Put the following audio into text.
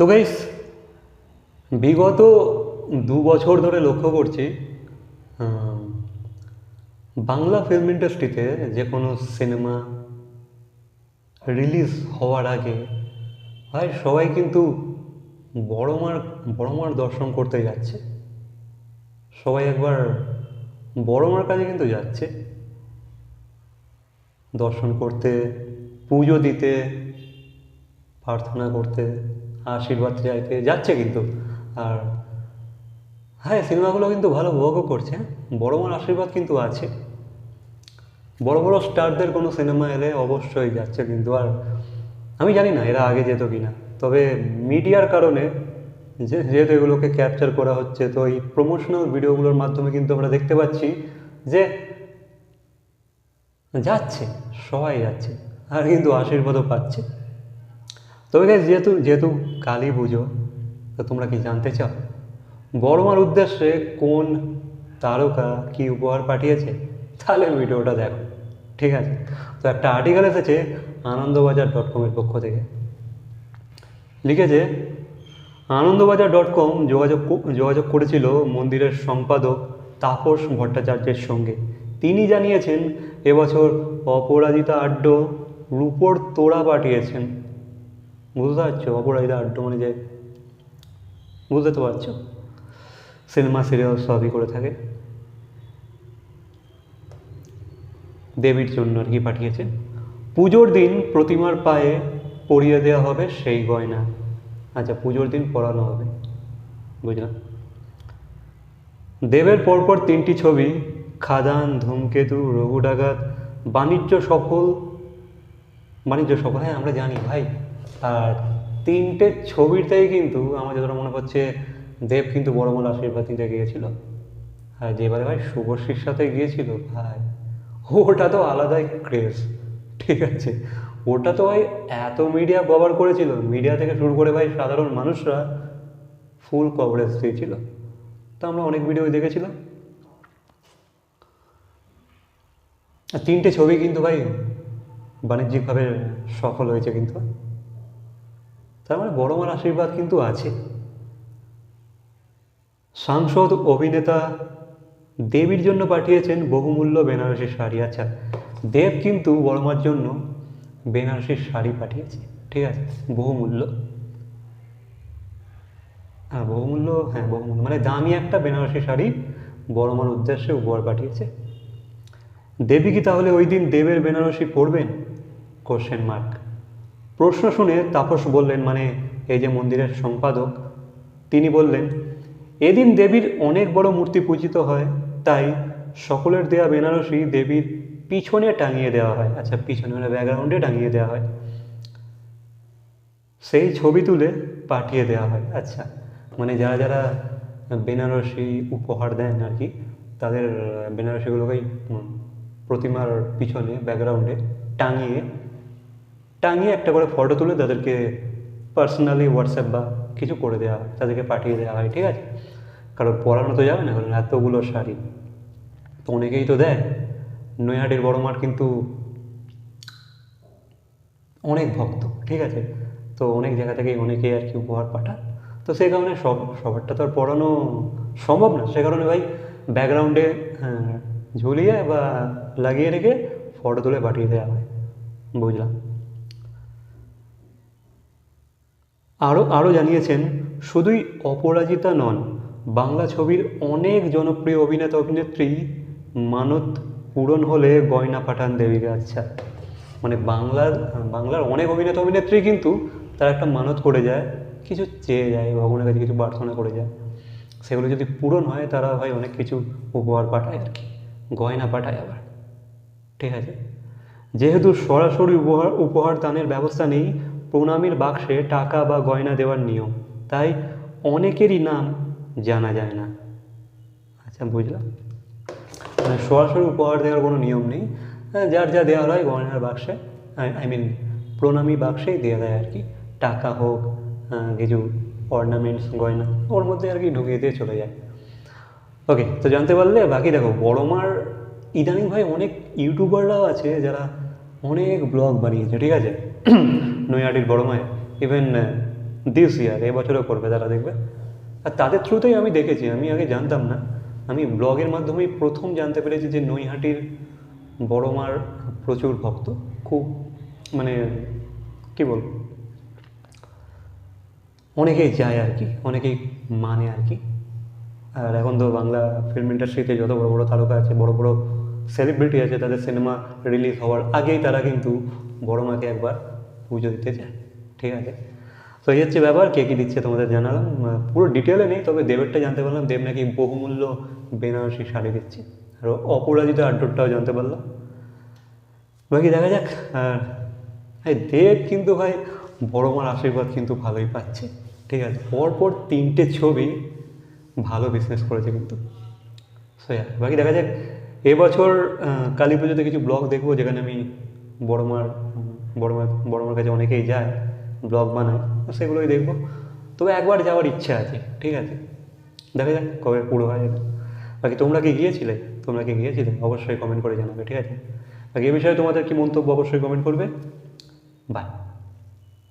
তো গাইস বিগত দু বছর ধরে লক্ষ্য করছি বাংলা ফিল্ম ইন্ডাস্ট্রিতে যে কোনো সিনেমা রিলিজ হওয়ার আগে, ভাই সবাই কিন্তু বড় মার বড় মার দর্শন করতে যাচ্ছে। সবাই একবার বড় মার কাছে কিন্তু যাচ্ছে। দর্শন করতে, পুজো দিতে, প্রার্থনা করতে। আশীর্বাদ চাইতে যাচ্ছে কিন্তু। আর হ্যাঁ সিনেমাগুলো কিন্তু ভালো ভোগও করছে। হ্যাঁ? বড় আশীর্বাদ কিন্তু আছে। বড় বড় স্টারদের কোনো সিনেমা এলে অবশ্যই যাচ্ছে কিন্তু। আর আমি জানি না, এরা আগে যেত কি না তবে মিডিয়ার কারণে যেহেতু এগুলোকে ক্যাপচার করা হচ্ছে, তো এই প্রমোশনাল ভিডিওগুলোর মাধ্যমে কিন্তু আমরা দেখতে পাচ্ছি যে যাচ্ছে, সবাই যাচ্ছে। আর কিন্তু আশীর্বাদও পাচ্ছে। তবে guys, যেহেতু যেহেতু কালী পুজো তো তোমরা কি জানতে চাও? বড়মার উদ্দেশ্যে কোন তারকা কি উপহার পাঠিয়েছে? তাহলে ভিডিওটা দেখো ঠিক আছে? তো একটা আর্টিকেল এসেছে আনন্দবাজার ডট কমের পক্ষ থেকে। লিখেছে আনন্দবাজার ডট কম যোগাযোগ যোগাযোগ করেছিল মন্দিরের সম্পাদক তাপস ভট্টাচার্যের সঙ্গে। তিনি জানিয়েছেন এবছর অপরাজিতা আড্ড রূপোর তোড়া পাঠিয়েছেন। বুঝতে পারছ অপরাজিতা আড্ডু মানে যে বুঝতে তো পারছ সিনেমা সিরিয়াল সবই করে থাকে. দেবীর জন্য আর কি পাঠিয়েছে পুজোর দিন প্রতিমার পায়ে পরিয়ে দেওয়া হবে সেই গয়না আচ্ছা পুজোর দিন পরানো হবে বুঝলাম দেবের পরপর তিনটি ছবি খাদান ধূমকেতু রঘু ডাকাত বাণিজ্য সফল বাণিজ্য সফল হ্যাঁ আমরা জানি ভাই আর তিনটে ছবিতেই কিন্তু আমার যতটা মনে পড়ছে, দেব কিন্তু বড় বড় আশীর্বাদ নিতে গিয়েছিল। আর যেবারে ভাই শুভশ্রীর সাথে গিয়েছিল ভাই ওটা তো আলাদাই ক্রেজ ঠিক আছে? ওটা তো ভাই এত মিডিয়া কভার করেছিল মিডিয়া থেকে শুরু করে ভাই সাধারণ মানুষরা ফুল কভারেজ দিয়েছিল। তো আমরা অনেক ভিডিও দেখেছিলাম তিনটে ছবি কিন্তু ভাই বাণিজ্যিকভাবে সফল হয়েছে কিন্তু। তার মানে বড় মার আশীর্বাদ কিন্তু আছে। সাংসদ, অভিনেতা দেবীর জন্য পাঠিয়েছেন বহুমূল্য বেনারসি শাড়ি। আচ্ছা দেব কিন্তু বড়মার জন্য বেনারসি শাড়ি পাঠিয়েছে। ঠিক আছে, বহুমূল্য। হ্যাঁ বহুমূল্য হ্যাঁ বহুমূল্য। মানে দামি একটা বেনারসি শাড়ি বড়মার উদ্দেশ্যে উপহার পাঠিয়েছে। দেবী কি তাহলে ওই দিন দেবের বেনারসি পরবেন? কোশ্চেন মার্ক প্রশ্ন শুনে তাপস বললেন মানে এই যে মন্দিরের সম্পাদক, তিনি বললেন, এদিন দেবীর অনেক বড় মূর্তি পূজিত হয়, তাই সকলের দেয়া বেনারসি দেবীর পিছনে টাঙিয়ে দেওয়া হয়। আচ্ছা পিছনে মানে ব্যাকগ্রাউন্ডে টাঙিয়ে দেওয়া হয়। সেই ছবি তুলে পাঠিয়ে দেওয়া হয়। আচ্ছা মানে যারা যারা বেনারসি উপহার দেন আর কি, তাদের বেনারসিগুলোকেই প্রতিমার পিছনে ব্যাকগ্রাউন্ডে টাঙিয়ে টাঙিয়ে একটা করে ফটো তুলে তাদেরকে পার্সোনালি হোয়াটসঅ্যাপ বা কিছু করে দেওয়া হয় তাদেরকে পাঠিয়ে দেওয়া হয়, ঠিক আছে? কারণ পড়ানো তো যাবে না, কারণ এতগুলো শাড়ি। তো অনেকেই তো দেয়, নৈহাটির বড় মাঠ কিন্তু অনেক ভক্ত, ঠিক আছে? তো অনেক জায়গা থেকেই অনেকেই আর কি উপহার পাঠান। তো সেই কারণে সব, সবারটা তো আর পড়ানো সম্ভব না। সে কারণে ভাই ব্যাকগ্রাউন্ডে ঝুলিয়ে বা লাগিয়ে রেখে ফটো তুলে পাঠিয়ে দেওয়া হয়, বুঝলাম? আরও আরও জানিয়েছেন, শুধুই অপরাজিতা নন, বাংলা ছবির অনেক জনপ্রিয় অভিনেতা অভিনেত্রী মানত পূরণ হলে গয়না পাঠান দেবীকে আচ্ছা। মানে বাংলার বাংলার অনেক অভিনেতা অভিনেত্রী কিন্তু তারা একটা মানত করে যায়, কিছু চেয়ে যায়, ভগবানের কাছে কিছু প্রার্থনা করে যায়। সেগুলো যদি পূরণ হয় তারা ভাই অনেক কিছু উপহার পাঠায় আর কি, গয়না পাঠায় আবার। ঠিক আছে? যেহেতু সরাসরি উপহার উপহার দানের ব্যবস্থা নেই প্রণামীর বাক্সে টাকা বা গয়না দেওয়ার নিয়ম। তাই অনেকেরই নাম জানা যায় না। আচ্ছা বুঝলাম। মানে সরাসরি উপহার দেওয়ার কোনো নিয়ম নেই। হ্যাঁ, যার যা দেওয়া হয় গয়নার বাক্সে আই মিন প্রণামী বাক্সেই দেওয়া দেয় আর কি। টাকা হোক কিছু অর্নামেন্টস গয়না ওর মধ্যে আর কি ঢুকিয়ে দিয়ে চলে যায়। ওকে তো জানতে পারলে বাকি দেখো বড়মার ইদানিং ভাই অনেক ইউটিউবাররাও আছে যারা অনেক ব্লগ বানিয়েছে, ঠিক আছে? নৈহাটির বড়মায় ইভেন দিস ইয়ার এবছরও করবে, তারা দেখবে। আর তাদের থ্রুতেই আমি দেখেছি, আমি আগে জানতাম না। আমি ব্লগের মাধ্যমেই প্রথম জানতে পেরেছি যে নৈহাটির বড় মার প্রচুর ভক্ত। খুব মানে কী বলব? অনেকেই যায় আর কি, অনেকেই মানে আর কি। আর এখন তো বাংলা ফিল্ম ইন্ডাস্ট্রিতে যত বড় বড় তারকা আছে, বড় বড় সেলিব্রিটি আছে, তাদের সিনেমা রিলিজ হওয়ার আগেই তারা কিন্তু বড় মাকে একবার পুজো দিতে যায়। ঠিক আছে? তো এই হচ্ছে ব্যাপার, কে কী দিচ্ছে তোমাদের জানালাম। পুরো ডিটেলে নেই, তবে দেবেরটা জানতে পারলাম, দেব নাকি বহুমূল্য বেনারসি শাড়ি দিচ্ছে। আর অপরাজিত আড্ডোরটাও জানতে পারলাম। বাকি দেখা যাক, আর এই দেব কিন্তু ভাই, বড় মার আশীর্বাদ কিন্তু ভালোই পাচ্ছে। ঠিক আছে? পরপর তিনটে ছবি ভালো বিজনেস করেছে কিন্তু। সো বাকি দেখা যাক এবছর কালী পুজোতে কিছু ব্লগ দেখব, যেখানে আমি বড় মার বড় মার বড় মার কাছে অনেকেই যায়, ব্লগ বানায় সেগুলোই দেখব। তবে একবার যাওয়ার ইচ্ছা আছে, ঠিক আছে? দেখা যাক কবে পুরো হয় এটা। বাকি তোমরা কি গিয়েছিলে? তোমরা কি গিয়েছিলে? অবশ্যই কমেন্ট করে জানাবে, ঠিক আছে? বাকি এ বিষয়ে তোমাদের কি মন্তব্য, অবশ্যই কমেন্ট করবে। বাই